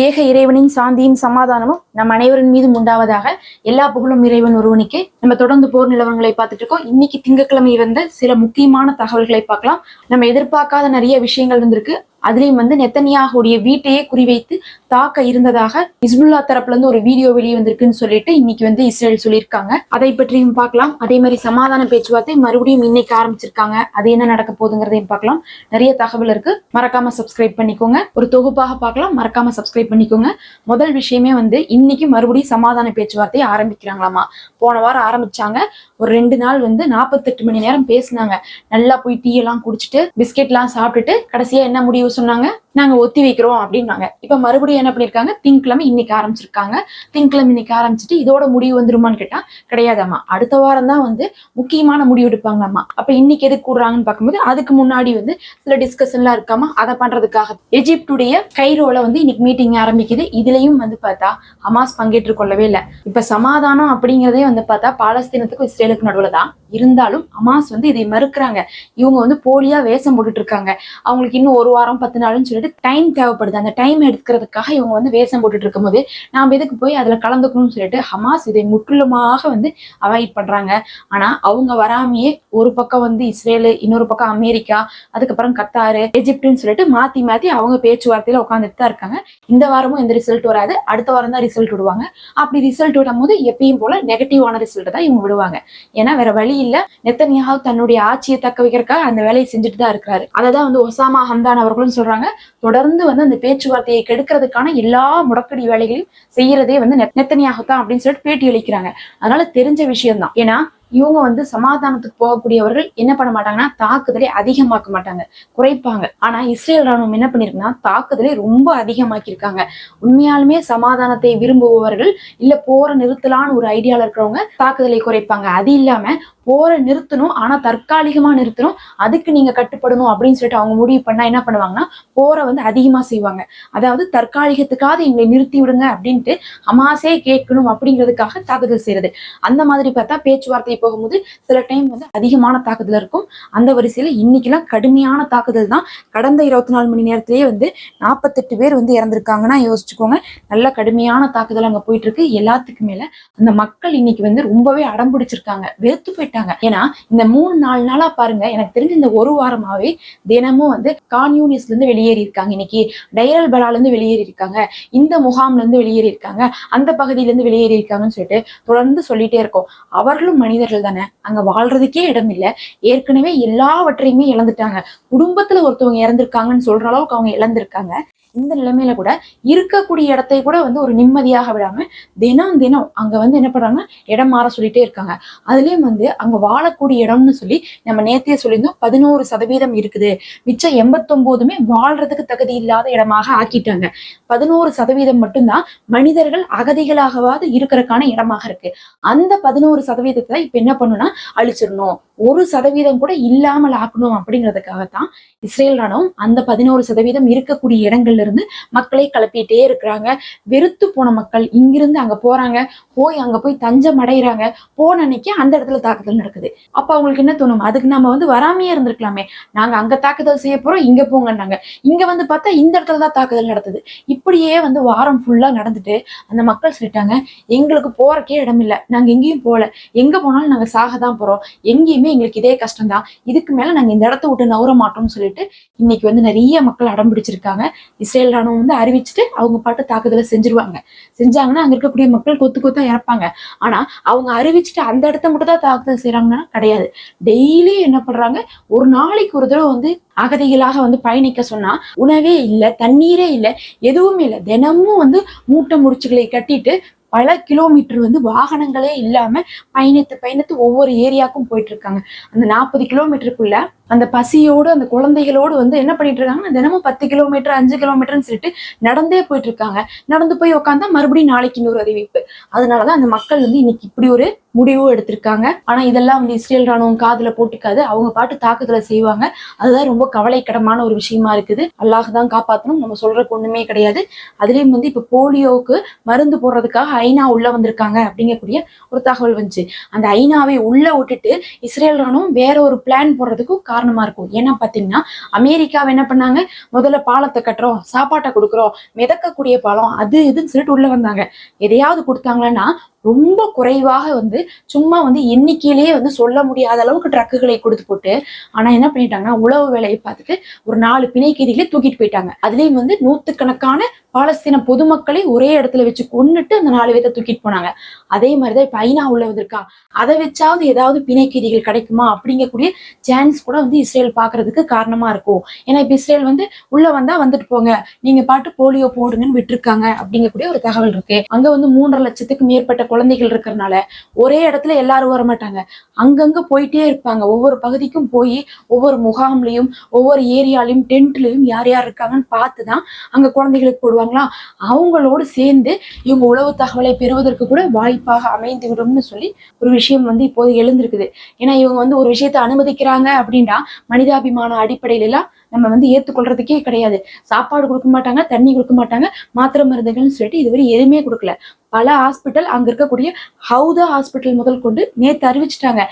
ஏக இறைவனின் சாந்தியும் சமாதானமும் நம் அனைவரின் மீதும் உண்டாவதாக எல்லா புகழும் இறைவன் ஒருவனுக்கு. நம்ம தொடர்ந்து போர் நிலவரங்களை பார்த்துட்டு இருக்கோம். இன்னைக்கு திங்கட்கிழமை வந்த சில முக்கியமான தகவல்களை பார்க்கலாம். நம்ம எதிர்பார்க்காத நிறைய விஷயங்கள் இருந்திருக்கு அதுலேயும் வந்து நெத்தனியாகுடைய வீட்டையே குறிவைத்து தாக்க இருந்ததாக இஸ்புல்லா தரப்புல இருந்து ஒரு வீடியோ வெளியே வந்திருக்குன்னு சொல்லிட்டு இன்னைக்கு வந்து இஸ்ரேல் சொல்லியிருக்காங்க. அதை பற்றியும் பார்க்கலாம். அதே மாதிரி சமாதான பேச்சுவார்த்தை மறுபடியும் இன்னைக்கு ஆரம்பிச்சிருக்காங்க. அது என்ன நடக்க போகுதுங்கிறதையும் பார்க்கலாம். நிறைய தகவல் இருக்கு. மறக்காம சப்ஸ்கிரைப் பண்ணிக்கோங்க. ஒரு தொகுப்பாக பார்க்கலாம். மறக்காம சப்ஸ்கிரைப் பண்ணிக்கோங்க. முதல் விஷயமே வந்து இன்னைக்கு மறுபடியும் சமாதான பேச்சுவார்த்தை ஆரம்பிக்கிறாங்களாமா? போன வாரம் ஆரம்பிச்சாங்க. ஒரு ரெண்டு நாள் வந்து நாற்பத்தெட்டு மணி நேரம் பேசினாங்க. நல்லா போய் டீ எல்லாம் குடிச்சிட்டு பிஸ்கெட்லாம் சாப்பிட்டுட்டு கடைசியா என்ன முடிவு சொன்னாங்க. நாங்க ஒத்தி வைக்கிறோம் அப்படின்னாங்க. இப்ப மறுபடியும் என்ன பண்ணிருக்காங்க? திங்கக்கிழமை இன்னைக்கு ஆரம்பிச்சிருக்காங்க. திங்கக்கிழமை இன்னைக்கு ஆரம்பிச்சுட்டு இதோட முடிவு வந்துருமான்னு கேட்டா கிடையாதாம்மா. அடுத்த வாரம் தான் வந்து முக்கியமான முடிவு எடுப்பாங்களாமா அப்ப இன்னைக்கு எதுக்கு கூடுறாங்கன்னு பார்க்கும்போது அதுக்கு முன்னாடி வந்து சில டிஸ்கஷன்லாம் இருக்காமா அதை பண்றதுக்காக. எஜிப்டுடைய கைரோல வந்து இன்னைக்கு மீட்டிங் ஆரம்பிக்குது. இதுலயும் வந்து பார்த்தா ஹமாஸ் பங்கேற்று கொள்ளவே இல்லை. இப்ப சமாதானம் அப்படிங்கிறதே வந்து பார்த்தா பாலஸ்தீனத்துக்கும் இஸ்ரேலுக்கும் நடுவுல தான் இருந்தாலும் ஹமாஸ் வந்து இதை மறுக்கிறாங்க. இவங்க வந்து போலியா வேஷம் போட்டுட்டு இருக்காங்க. அவங்களுக்கு இன்னும் ஒரு வாரம் பத்து நாள்னு சொல்லிட்டு டைம் தேவைப்படுது. அந்த டைம் எடுக்கிறதுக்காக இவங்க வந்து வேஷம் போட்டுட்டு இருக்கும்போது நாம எதுக்கு போய் அதுல கலந்துக்கணும்னு சொல்லிட்டு ஹமாஸ் இதை முற்றிலுமாக வந்து அவாய்ட் பண்றாங்க. ஆனா அவங்க வராமையே ஒரு பக்கம் வந்து இஸ்ரேலு இன்னொரு பக்கம் அமெரிக்கா அதுக்கப்புறம் கத்தாரு எஜிப்டுன்னு சொல்லிட்டு மாத்தி மாத்தி அவங்க பேச்சுவார்த்தையில உட்காந்துட்டு தான் இருக்காங்க. இந்த வாரமும் எந்த ரிசல்ட் வராது. அடுத்த வாரம் தான் ரிசல்ட் விடுவாங்க. அப்படி ரிசல்ட் விடும்போது எப்பயும் போல நெகட்டிவான ரிசல்ட் தான் இவங்க விடுவாங்க. ஏன்னா வேற வழி இல்லை. நெத்தனியாக தன்னுடைய ஆட்சியை தக்க வைக்கிறதுக்காக அந்த வேலையை செஞ்சுட்டு தான் இருக்கிறாரு. அததான் வந்து ஒசாமா ஹம்தான் அவர்களும் சொல்றாங்க. தொடர்ந்து வந்து அந்த பேச்சுவார்த்தையை கெடுக்கிறதுக்கான எல்லா முடக்கடி வேலைகளையும் செய்யறதே வந்து நெத்தனியாகத்தான் நெத்தனியாக தான் அப்படின்னு சொல்லிட்டு பேட்டி அளிக்கிறாங்க. அதனால தெரிஞ்ச விஷயம் தான் ஏன்னா இவங்க வந்து சமாதானத்துக்கு போகக்கூடியவர்கள் என்ன பண்ண மாட்டாங்கன்னா தாக்குதலை அதிகமாக்க மாட்டாங்க. குறைப்பாங்க. ஆனா இஸ்ரேல் ராணுவம் என்ன பண்ணிருக்குன்னா தாக்குதலை ரொம்ப அதிகமாக்கியிருக்காங்க. உண்மையாலுமே சமாதானத்தை விரும்புபவர்கள் இல்ல போற நிறுத்தலான்னு ஒரு ஐடியால இருக்கிறவங்க தாக்குதலை குறைப்பாங்க. அது இல்லாம போரை நிறுத்தணும் ஆனா தற்காலிகமா நிறுத்தணும். அதுக்கு நீங்க கட்டுப்படணும் அப்படின்னு சொல்லிட்டு அவங்க முடிவு பண்ணா என்ன பண்ணுவாங்கன்னா போரை வந்து அதிகமா செய்வாங்க. அதாவது தற்காலிகத்துக்காவது எங்களை நிறுத்தி விடுங்க அப்படின்ட்டு ஹமாஸே கேட்கணும் அப்படிங்கிறதுக்காக தாக்குதல் செய்யறது. அந்த மாதிரி பார்த்தா பேச்சுவார்த்தை போகும்போது சில டைம் வந்து அதிகமான தாக்குதல் இருக்கும். அந்த வரிசையில இன்னைக்கெல்லாம் கடுமையான தாக்குதல் தான். கடந்த இருபத்தி நாலு மணி நேரத்திலேயே வந்து நாற்பத்தெட்டு பேர் வந்து இறந்திருக்காங்கன்னா யோசிச்சுக்கோங்க. நல்ல கடுமையான தாக்குதல் அங்க போயிட்டு இருக்கு. எல்லாத்துக்கு மேல அந்த மக்கள் இன்னைக்கு வந்து ரொம்பவே அடம் பிடிச்சிருக்காங்க வெறுத்து போயிட்டாங்க ஏன்னா இந்த மூணு நாலு நாளா பாருங்க எனக்கு தெரிஞ்சு இந்த ஒரு வாரமாவே தினமும் வந்து கான்யூனிஸ்ல இருந்து வெளியேறி இருக்காங்க. இன்னைக்கு டைரல் பலால இருந்து வெளியேறி இருக்காங்க. இந்த முகாம்ல இருந்து வெளியேறி இருக்காங்க. அந்த பகுதியில இருந்து வெளியேறி இருக்காங்கன்னு சொல்லிட்டு தொடர்ந்து சொல்லிட்டே இருக்கோம். அவர்களும் மனிதர்கள் தானே. அங்க வாழ்றதுக்கே இடம் இல்ல. ஏற்கனவே எல்லாவற்றையுமே இழந்துட்டாங்க. குடும்பத்துல ஒருத்தவங்க இறந்திருக்காங்கன்னு சொல்ற அளவுக்கு அவங்க இழந்திருக்காங்க. இந்த நிலைமையில கூட இருக்கக்கூடிய இடத்தை கூட வந்து ஒரு நிம்மதியாக விடாம தினம் தினம் அங்க வந்து என்ன பண்றாங்க? இடம் மாற சொல்லிட்டே இருக்காங்க. அதுலயும் வந்து அங்க வாழக்கூடிய இடம்னு சொல்லி நம்ம நேத்தையே சொல்லியிருந்தோம். பதினோரு சதவீதம் இருக்குது. மிச்சம் எண்பத்தொன்பதுமே வாழ்றதுக்கு தகுதி இல்லாத இடமாக ஆக்கிட்டாங்க. பதினோரு சதவீதம் மட்டும்தான் மனிதர்கள் அகதிகளாகவாது இருக்கிறதுக்கான இடமாக இருக்கு. அந்த பதினோரு சதவீதத்தை இப்ப என்ன பண்ணணும்னா அழிச்சிடணும். ஒரு சதவீதம் கூட இல்லாமல் ஆக்கணும் அப்படிங்கிறதுக்காகத்தான் இஸ்ரேல் ராணுவம் அந்த பதினோரு சதவீதம் இருக்கக்கூடிய இடங்கள்ல இருந்து மக்களை கிளப்பிட்டே இருக்கிறாங்க. வெறுத்து போன மக்கள் இங்கிருந்து அங்க போறாங்க. போய் அங்க போய் தஞ்சம் அடைகிறாங்க போன அன்னைக்கு அந்த இடத்துல தாக்குதல் நடக்குது. அப்ப அவங்களுக்கு என்ன தோணும்? அதுக்கு நம்ம வந்து வராமையே இருந்திருக்கலாமே. நாங்க அங்க தாக்குதல் செய்ய போறோம் இங்க போங்கன்னாங்க. இங்க வந்து பார்த்தா இந்த இடத்துல தான் தாக்குதல் நடத்துது. இப்படியே வந்து வாரம் ஃபுல்லா நடந்துட்டு அந்த மக்கள் சொல்லிட்டாங்க எங்களுக்கு போறக்கே இடம் இல்லை. நாங்க எங்கேயும் போல. எங்க போனாலும் நாங்க சாக தான் போறோம். எங்கேயுமே எங்களுக்கு இதே கஷ்டம் தான். இதுக்கு மேல நாங்க இந்த இடத்த விட்டு நவர மாட்டோம்னு சொல்லிட்டு இன்னைக்கு வந்து நிறைய மக்கள் அடம் பிடிச்சிருக்காங்க. இஸ்ரேல் ராணுவம் வந்து அறிவிச்சுட்டு அவங்க பாட்டு தாக்குதலை செஞ்சிருவாங்க. செஞ்சாங்கன்னா அங்க இருக்கக்கூடிய மக்கள் கொத்து கொத்தா இறப்பாங்க. ஆனா அவங்க அறிவிச்சுட்டு அந்த இடத்த மட்டும் தான் தாக்குதல் செய்யறாங்கன்னா கிடையாது. டெய்லி என்ன பண்றாங்க? ஒரு நாளைக்கு ஒரு தடவை வந்து அகதிகளாக வந்து பயணிக்க சொன்னா உணவே இல்லை தண்ணீரே இல்லை எதுவுமே இல்லை. தினமும் வந்து மூட்டை முடிச்சுகளை கட்டிட்டு பல கிலோமீட்டர் வந்து வாகனங்களே இல்லாம பயணித்து பயணித்து ஒவ்வொரு ஏரியாவுக்கும் போயிட்டு இருக்காங்க. அந்த நாற்பது கிலோமீட்டருக்குள்ள அந்த பசியோடு அந்த குழந்தைகளோடு வந்து என்ன பண்ணிட்டு இருக்காங்கன்னா தினமும் பத்து கிலோமீட்டர் அஞ்சு கிலோமீட்டர்னு சொல்லிட்டு நடந்தே போயிட்டு இருக்காங்க நடந்து போய் உட்காந்தா மறுபடியும் நாளைக்கு இன்னொரு அறிவிப்பு. அதனாலதான் அந்த மக்கள் வந்து இன்னைக்கு இப்படி ஒரு முடிவும் எடுத்திருக்காங்க. ஆனா இதெல்லாம் வந்து இஸ்ரேல் ராணுவம் காதுல போட்டுக்காது. அவங்க பாட்டு தாக்குதலை செய்வாங்க. அதுதான் ரொம்ப கவலைக்கிடமான ஒரு விஷயமா இருக்குது. அல்லாஹ் தான் காப்பாத்தணும். நம்ம சொல்றதுக்கு ஒண்ணுமே கிடையாது. அதுலயும் வந்து இப்ப போலியோவுக்கு மருந்து போடுறதுக்காக ஐநா உள்ள வந்திருக்காங்க அப்படிங்கக்கூடிய ஒரு தகவல் வந்துச்சு. அந்த ஐநாவை உள்ள விட்டுட்டு இஸ்ரேல் ராணுவம் வேற ஒரு பிளான் போடுறதுக்கும் காரணம் காரணமா இருக்கும். ஏன்னா பாத்தீங்கன்னா அமெரிக்காவை என்ன பண்ணாங்க? முதல்ல பாலத்தை கட்டுறோம் சாப்பாட்டை கொடுக்குறோம் மிதக்கக்கூடிய பாலம் அது இதுன்னு சொல்லிட்டு உள்ள வந்தாங்க. எதையாவது கொடுத்தாங்கன்னா ரொம்ப குறைவாக வந்து சும்மா வந்து எண்ணிக்கையிலேயே வந்து சொல்ல முடியாத அளவுக்கு ட்ரக்குகளை கொடுத்து போட்டு ஆனா என்ன பண்ணிட்டாங்கன்னா உழவு வேலையை பார்த்துட்டு ஒரு நாலு பிணைக்கீதிகளை தூக்கிட்டு போயிட்டாங்க. அதுலயும் வந்து நூத்துக்கணக்கான பாலஸ்தீன பொதுமக்களை ஒரே இடத்துல வச்சு கொன்னுட்டு அந்த நாலு பேர்த்த தூக்கிட்டு போனாங்க. அதே மாதிரிதான் இப்ப ஐநா உள்ள இருக்கா அதை வச்சாவது ஏதாவது பிணைக்கீதிகள் கிடைக்குமா? அப்படிங்கக்கூடிய சான்ஸ் கூட வந்து இஸ்ரேல் பாக்குறதுக்கு காரணமா இருக்கும். ஏன்னா இப்ப இஸ்ரேல் வந்து உள்ள வந்தா வந்துட்டு போங்க. நீங்க பாட்டு போலியோ போடுங்கன்னு விட்டுருக்காங்க அப்படிங்கக்கூடிய ஒரு தகவல் இருக்கு. அங்க வந்து மூன்றரை லட்சத்துக்கு மேற்பட்ட குழந்தைகள் இருக்கிறனால ஒரே இடத்துல எல்லாரும் வர மாட்டாங்க. அங்கங்க போயிட்டே இருப்பாங்க. ஒவ்வொரு பகுதிக்கும் போய் ஒவ்வொரு முகாம்லயும் ஒவ்வொரு ஏரியாலையும் டென்ட்லயும் யார் யார் இருக்காங்கன்னு பார்த்து தான் அங்க குழந்தைகளுக்கு போடுவாங்களா அவங்களோடு சேர்ந்து இவங்க உளவு தகவலை பெறுவதற்கு கூட வாய்ப்பாக அமைந்து விடும்னு சொல்லி ஒரு விஷயம் வந்து இப்போது எழுந்திருக்குது. ஏன்னா இவங்க வந்து ஒரு விஷயத்தை அனுமதிக்கிறாங்க அப்படின்னா மனிதாபிமான அடிப்படையில எல்லாம் நம்ம வந்து ஏற்றுக்கொள்றதுக்கே கிடையாது. சாப்பாடு கொடுக்க மாட்டாங்க தண்ணி கொடுக்க மாட்டாங்க மாத்திரை மருந்துகள்னு சொல்லிட்டு இதுவரை எதுவுமே கொடுக்கல. பல ஹாஸ்பிட்டல் அங்க இருக்கக்கூடிய ஹவுதா ஹாஸ்பிட்டல் முதல் கொண்டு நேற்று அறிவிச்சிட்டாங்க.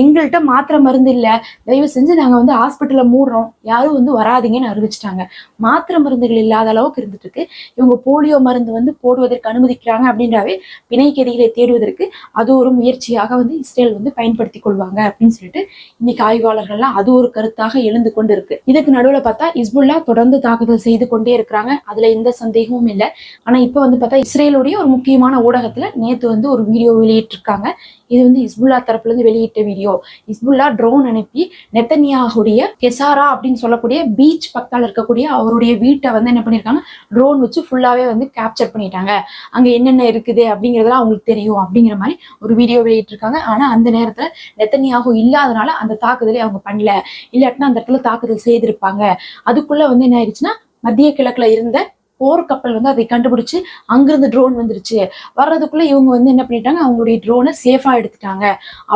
எங்கள்கிட்ட மாத்திரை மருந்து இல்லை. தயவு செஞ்சு நாங்கள் வந்து ஹாஸ்பிட்டலை மூடுறோம். யாரும் வந்து வராதீங்கன்னு அறிவிச்சிட்டாங்க. மாத்திரை மருந்துகள் இல்லாத அளவுக்கு இருந்துட்டு இருக்கு இவங்க போலியோ மருந்து வந்து போடுவதற்கு அனுமதிக்கிறாங்க அப்படின்றாவே பிணைக்கதிகளை தேடுவதற்கு அது ஒரு முயற்சியாக வந்து இஸ்ரேல் வந்து பயன்படுத்தி கொள்வாங்க அப்படின்னு சொல்லிட்டு இன்னைக்கு ஆய்வாளர்கள்லாம் அது ஒரு கருத்தாக எழுந்து கொண்டு இருக்கு இதுக்கு நடுவில் பார்த்தா இஸ்புல்லா தொடர்ந்து தாக்குதல் செய்து கொண்டே இருக்கிறாங்க. அதுல எந்த சந்தேகமும் இல்லை. ஆனா இப்போ வந்து பார்த்தா இஸ்ரேலுடைய ஒரு முக்கியமான ஊடகத்துல நேத்து வந்து ஒரு வீடியோ வெளியிட்டிருக்காங்க. இது வந்து இஸ்புல்லா தரப்புல இருந்து வெளியிட்ட வீடியோ இஸ்புல்லா ட்ரோன் அனுப்பி நெத்தனியாகுடைய கெசாரா அப்படின்னு சொல்லக்கூடிய பீச் பக்கத்தில் இருக்கக்கூடிய அவருடைய வீட்டை வந்து என்ன பண்ணியிருக்காங்க ட்ரோன் வச்சு ஃபுல்லாவே வந்து கேப்சர் பண்ணிட்டாங்க. அங்க என்னென்ன இருக்குது அப்படிங்கிறதெல்லாம் அவங்களுக்கு தெரியும் அப்படிங்கிற மாதிரி ஒரு வீடியோ வெளியிட்டிருக்காங்க. ஆனா அந்த நேரத்துல நெத்தனியாகு இல்லாதனால அந்த தாக்குதலை அவங்க பண்ணல. இல்லாட்டினா அந்த இடத்துல தாக்குதல் செய்திருப்பாங்க. அதுக்குள்ள வந்து என்ன ஆயிடுச்சுன்னா மத்திய கிழக்குல இருந்த போர்க்கப்பல் வந்து அதை கண்டுபிடிச்சு அங்கிருந்து ட்ரோன் வந்துருச்சு. வர்றதுக்குள்ள இவங்க வந்து என்ன பண்ணிட்டாங்க? அவங்களுடைய ட்ரோனை சேஃபா எடுத்துட்டாங்க.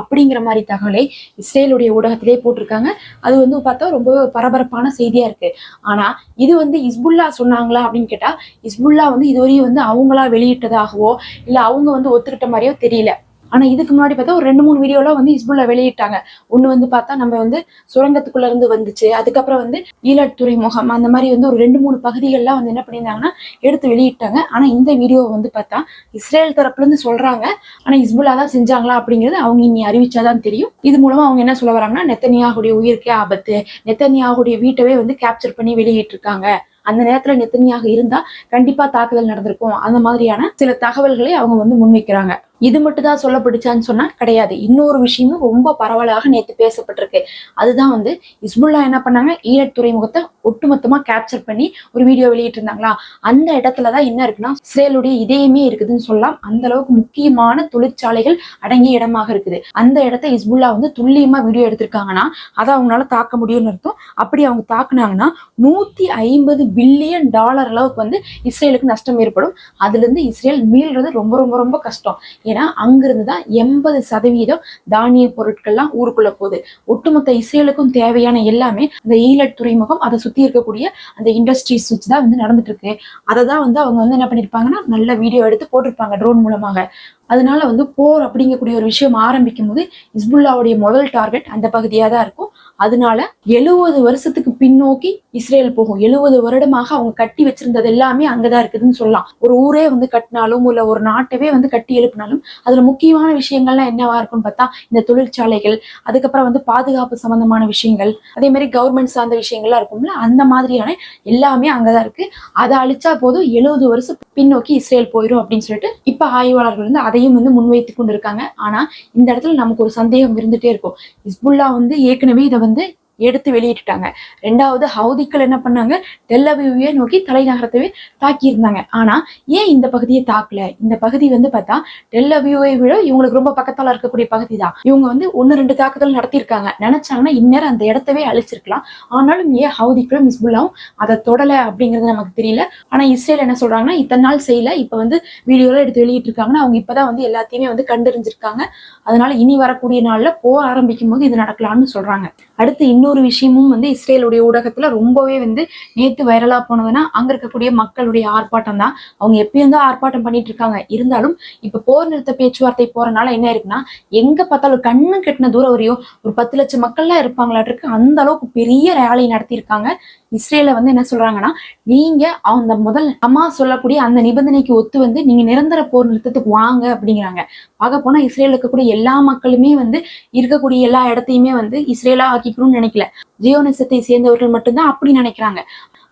அப்படிங்கிற மாதிரி தகவலை இஸ்ரேலுடைய ஊடகத்திலே போட்டிருக்காங்க. அது வந்து பார்த்தா ரொம்ப பரபரப்பான செய்தியா இருக்கு. ஆனா இது வந்து இஸ்புல்லா சொன்னாங்களா அப்படின்னு கேட்டா இஸ்புல்லா வந்து இதுவரையும் வந்து அவங்களா வெளியிட்டதாகவோ இல்ல அவங்க வந்து ஒத்துக்கிட்ட மாதிரியோ தெரியல. ஆனால் இதுக்கு முன்னாடி பார்த்தா ஒரு ரெண்டு மூணு வீடியோலாம் வந்து ஹிஸ்புல்லா வெளியிட்டாங்க. ஒன்று வந்து பார்த்தா நம்ம வந்து சுரங்கத்துக்குள்ள இருந்து வந்துச்சு. அதுக்கப்புறம் வந்து ஈலட் துறைமுகம் அந்த மாதிரி வந்து ஒரு ரெண்டு மூணு பகுதிகள்லாம் வந்து என்ன பண்ணியிருந்தாங்கன்னா எடுத்து வெளியிட்டாங்க. ஆனால் இந்த வீடியோ வந்து பார்த்தா இஸ்ரேல் தரப்புலேருந்து சொல்கிறாங்க ஆனால் ஹிஸ்புல்லா இஸ்புல்லா தான் செஞ்சாங்களா அப்படிங்கிறது அவங்க இனி அறிவிச்சாதான் தெரியும். இது மூலமாக அவங்க என்ன சொல்ல வராங்கன்னா நெத்தனியாகுடைய உயிருக்கே ஆபத்து. நெத்தனியாகுடைய வீட்டவே வந்து கேப்சர் பண்ணி வெளியிட்டிருக்காங்க. அந்த நேரத்துல நெத்தனியாக இருந்தா கண்டிப்பா தாக்குதல் நடந்திருக்கும். அந்த மாதிரியான சில தகவல்களை அவங்க வந்து முன்வைக்கிறாங்க. இது மட்டும் தான் சொல்லப்படுச்சான்னு சொன்னா கிடையாது. இன்னொரு விஷயமும் ரொம்ப பரவலாக நேற்று பேசப்பட்டிருக்கு. அதுதான் வந்து இஸ்புல்லா என்ன பண்ணாங்க? ஈரட் துறைமுகத்தை ஒட்டுமொத்தமா கேப்சர் பண்ணி ஒரு வீடியோ வெளியிட்டு இருந்தாங்களா அந்த இடத்துலதான் என்ன இருக்குன்னா இஸ்ரேலுடைய இதயமே இருக்குதுன்னு சொல்லலாம். அந்த அளவுக்கு முக்கியமான தொழிற்சாலைகள் அடங்கிய இடமாக இருக்குது. அந்த இடத்த இஸ்புல்லா வந்து துல்லியமா வீடியோ எடுத்திருக்காங்கன்னா அதை அவங்களால தாக்க முடியும்னு அர்த்தம். அப்படி அவங்க தாக்குனாங்கன்னா நூத்தி ஐம்பது பில்லியன் டாலர் அளவுக்கு வந்து இஸ்ரேலுக்கு நஷ்டம் ஏற்படும். அதுல இருந்து இஸ்ரேல் மீள்றது ரொம்ப ரொம்ப ரொம்ப கஷ்டம். ஏன்னா அங்கிருந்து தான் எண்பது சதவீதம் தானிய பொருட்கள்லாம் ஊருக்குள்ள போகுது. ஒட்டுமொத்த இஸ்ரேலுக்கும் தேவையான எல்லாமே அந்த ஈலட் துறைமுகம் அதை சுத்தி இருக்கக்கூடிய அந்த இண்டஸ்ட்ரீஸ் வச்சு தான் வந்து நடந்துட்டு இருக்கு. அதை தான் வந்து அவங்க வந்து என்ன பண்ணிருப்பாங்கன்னா நல்ல வீடியோ எடுத்து போட்டிருப்பாங்க ட்ரோன் மூலமாக. அதனால வந்து போர் அப்படிங்கக்கூடிய ஒரு விஷயம் ஆரம்பிக்கும் போது இஸ்புல்லாவுடைய முதல் டார்கெட் அந்த பகுதியாக தான் இருக்கும். அதனால எழுபது வருஷத்துக்கு பின்னோக்கி இஸ்ரேல் போகும். எழுபது வருடமாக அவங்க கட்டி வச்சிருந்தது எல்லாமே அங்கதான் இருக்குதுன்னு சொல்லலாம். ஒரு ஊரே வந்து கட்டினாலும் இல்ல ஒரு நாட்டவே வந்து கட்டி எழுப்பினாலும் அதுல முக்கியமான விஷயங்கள்லாம் என்னவா இருக்கும்னு பார்த்தா இந்த தொழிற்சாலைகள் அதுக்கப்புறம் வந்து பாதுகாப்பு சம்பந்தமான விஷயங்கள் அதே மாதிரி கவர்மெண்ட் சார்ந்த விஷயங்கள்லாம் இருக்கும்ல அந்த மாதிரியான எல்லாமே அங்கதான் இருக்கு. அதை அழிச்சா போதும் எழுபது வருஷம் பின்னோக்கி இஸ்ரேல் போயிடும் அப்படின்னு சொல்லிட்டு இப்ப ஆய்வாளர்கள் வந்து அதை அதையும் வந்து முன்வைத்து கொண்டு இருக்காங்க ஆனா இந்த இடத்துல நமக்கு ஒரு சந்தேகம் இருந்துட்டே இருக்கும். இஸ்புல்லா வந்து ஏற்கனவே இதை வந்து எடுத்து வெளியிட்டுட்டாங்க. ரெண்டாவது ஹவுதிக்கள் என்ன பண்ணாங்க? டெல்லவியூவே நோக்கி தலைநகரத்தவே தாக்கியிருந்தாங்க. ஆனால் ஏன் இந்த பகுதியை தாக்கல? இந்த பகுதி வந்து பார்த்தா டெல்லவியூவை விட இவங்களுக்கு ரொம்ப பக்கத்தால் இருக்கக்கூடிய பகுதி தான். இவங்க வந்து ஒன்று ரெண்டு தாக்குதல் நடத்தியிருக்காங்க. நினைச்சாங்கன்னா இந்நேரம் அந்த இடத்தவே அழிச்சிருக்கலாம். ஆனாலும் ஏன் ஹவுதிக்களும் மிஸ்புல்லாவும் அதை தொடலை அப்படிங்கிறது நமக்கு தெரியல. ஆனால் இஸ்ரேல் என்ன சொல்கிறாங்கன்னா இத்தனை நாள் செய்யல. இப்போ வந்து வீடியோலாம் எடுத்து வெளியிட்டு இருக்காங்கன்னா அவங்க இப்பதான் வந்து எல்லாத்தையுமே வந்து கண்டறிஞ்சிருக்காங்க. அதனால இனி வரக்கூடிய நாளில் போர் ஆரம்பிக்கும் போது இது நடக்கலாம்னு சொல்கிறாங்க அடுத்து இன்னொரு விஷயமும் வந்து இஸ்ரேலுடைய ஊடகத்துல ரொம்பவே வந்து நேத்து வைரலா போனதுன்னா அங்க இருக்கக்கூடிய மக்களுடைய ஆர்ப்பாட்டம் தான். அவங்க எப்பயும் தான் ஆர்ப்பாட்டம் பண்ணிட்டு இருக்காங்க. இருந்தாலும் இப்ப போர் நிறுத்த பேச்சுவார்த்தை போறனால என்ன இருக்குன்னா எங்க பார்த்தாலும் கண்ணு கெட்டின தூரம் வரையும் ஒரு பத்து லட்சம் மக்கள்லாம் இருப்பாங்களாட்டிருக்கு. அந்த அளவுக்கு பெரிய ரேலி நடத்தியிருக்காங்க. இஸ்ரேல வந்து என்ன சொல்றாங்கன்னா நீங்க அந்த முதல் அம்மா சொல்லக்கூடிய அந்த நிபந்தனைக்கு ஒத்து வந்து நீங்க நிரந்தர போர் நிறுத்தத்துக்கு வாங்க அப்படிங்கிறாங்க. பார்க்க போனா இஸ்ரேல இருக்கக்கூடிய எல்லா மக்களுமே வந்து இருக்கக்கூடிய எல்லா இடத்தையுமே வந்து இஸ்ரேலா ஆக்கிக்கணும்னு நினைக்கல. ஜியோனிசத்தை சேர்ந்தவர்கள் மட்டும்தான் அப்படி நினைக்கிறாங்க.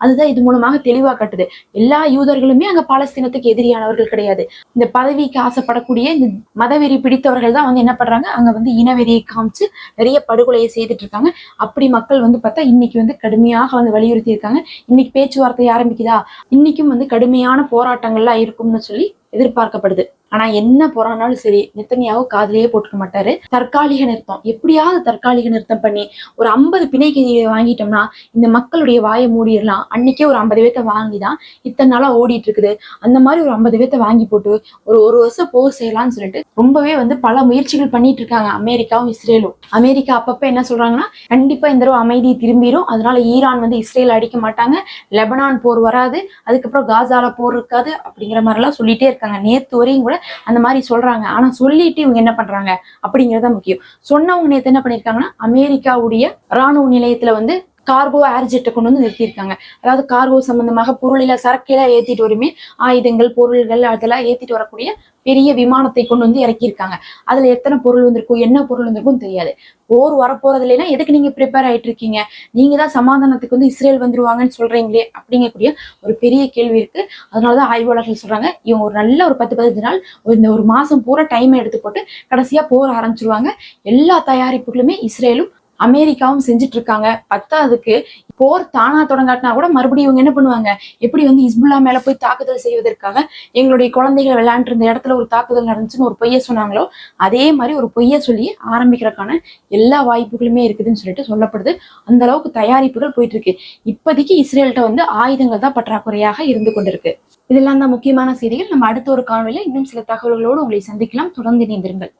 அதுதான் இது மூலமாக தெளிவா கட்டுது. எல்லா யூதர்களுமே அங்க பாலஸ்தீனத்துக்கு எதிரியானவர்கள் கிடையாது. இந்த பதவிக்கு ஆசைப்படக்கூடிய இந்த மதவெறி பிடித்தவர்கள் தான் வந்து என்ன பண்றாங்க? அங்க வந்து இனவெறியை காமிச்சு நிறைய படுகொலையை செய்துட்டு இருக்காங்க. அப்படி மக்கள் வந்து பார்த்தா இன்னைக்கு வந்து கடுமையாக வந்து வலியுறுத்தி இருக்காங்க. இன்னைக்கு பேச்சுவார்த்தை ஆரம்பிக்குதா? இன்னைக்கும் வந்து கடுமையான போராட்டங்கள்லாம் இருக்கும்னு சொல்லி எதிர்பார்க்கப்படுது. ஆனா என்ன போறானாலும் சரி நித்தனியாவும் காதலியே போட்டுக்க மாட்டாரு. தற்காலிக நிறுத்தம். எப்படியாவது தற்காலிக நிறுத்தம் பண்ணி ஒரு ஐம்பது பிணை கைதிகளை வாங்கிட்டோம்னா இந்த மக்களுடைய வாயை மூடிடலாம். அன்னைக்கே ஒரு ஐம்பது பேர்த்த வாங்கி தான் இத்தனை நாளா ஓடிட்டு இருக்குது அந்த மாதிரி ஒரு ஐம்பது பேர்த்த வாங்கி போட்டு ஒரு ஒரு வருஷம் போர் செய்யலாம்னு சொல்லிட்டு ரொம்பவே வந்து பல முயற்சிகள் பண்ணிட்டு இருக்காங்க அமெரிக்காவும் இஸ்ரேலும். அமெரிக்கா அப்பப்ப என்ன சொல்றாங்கன்னா கண்டிப்பா இந்த தடவை அமைதி திரும்பிடும் அதனால ஈரான் வந்து இஸ்ரேல் அடிக்க மாட்டாங்க. லெபனான் போர் வராது. அதுக்கப்புறம் காசால போர் இருக்காது அப்படிங்கிற மாதிரி எல்லாம் சொல்லிட்டே இருக்காங்க. நேத்து வரையும் கூட அந்த மாதிரி சொல்றாங்க. ஆனா சொல்லிட்டு இவங்க என்ன பண்றாங்க? அப்படிங்கறத முக்கியம். சொன்னவங்க நேற்று என்ன பண்ணிருக்காங்கன்னா அமெரிக்காவுடைய ராணுவ நிலையத்துல வந்து கார்கோ ஏர்ஜெட்டை கொண்டு வந்து நிறுத்தியிருக்காங்க. அதாவது கார்கோ சம்பந்தமாக பொருளில சரக்கையெல்லாம் ஏற்றிட்டு வருமே ஆயுதங்கள் பொருள்கள் அதெல்லாம் ஏற்றிட்டு வரக்கூடிய பெரிய விமானத்தை கொண்டு வந்து இறக்கியிருக்காங்க. அதுல எத்தனை பொருள் வந்திருக்கும் என்ன பொருள் வந்திருக்கும் தெரியாது. போர் வரப்போறது இல்லைன்னா எதுக்கு நீங்க ப்ரிப்பேர் ஆயிட்டு இருக்கீங்க? நீங்க தான் சமாதானத்துக்கு வந்து இஸ்ரேல் வந்துருவாங்கன்னு சொல்றீங்களே அப்படிங்கக்கூடிய ஒரு பெரிய கேள்வி இருக்கு. அதனாலதான் ஆய்வாளர்கள் சொல்றாங்க இவங்க ஒரு நல்ல ஒரு பத்து பதினஞ்சு நாள் இந்த ஒரு மாசம் பூரா டைம் எடுத்து போட்டு கடைசியா போர் ஆரம்பிச்சிருவாங்க. எல்லா தயாரிப்புகளுமே இஸ்ரேலும் அமெரிக்காவும் செஞ்சுட்டு இருக்காங்க பத்தாவதுக்கு போர் தானா தொடங்காட்டினா கூட மறுபடியும் இவங்க என்ன பண்ணுவாங்க? எப்படி வந்து இஸ்புல்லா மேல போய் தாக்குதல் செய்வதற்காக எங்களுடைய குழந்தைகள் விளையாண்டு இருந்த இடத்துல ஒரு தாக்குதல் நடந்துச்சுன்னு ஒரு பொய்ய சொன்னாங்களோ அதே மாதிரி ஒரு பொய்ய சொல்லி ஆரம்பிக்கிறதுக்கான எல்லா வாய்ப்புகளுமே இருக்குதுன்னு சொல்லிட்டு சொல்லப்படுது. அந்த அளவுக்கு தயாரிப்புகள் போயிட்டு இருக்கு இப்போதைக்கு இஸ்ரேல்கிட்ட வந்து ஆயுதங்கள் தான் பற்றாக்குறையாக இருந்து கொண்டிருக்கு. இதெல்லாம் தான் முக்கியமான செய்திகள். நம்ம அடுத்த ஒரு காணொலியில் இன்னும் சில தகவல்களோடு உங்களை சந்திக்கலாம். தொடர்ந்து இணைந்திருங்கள்.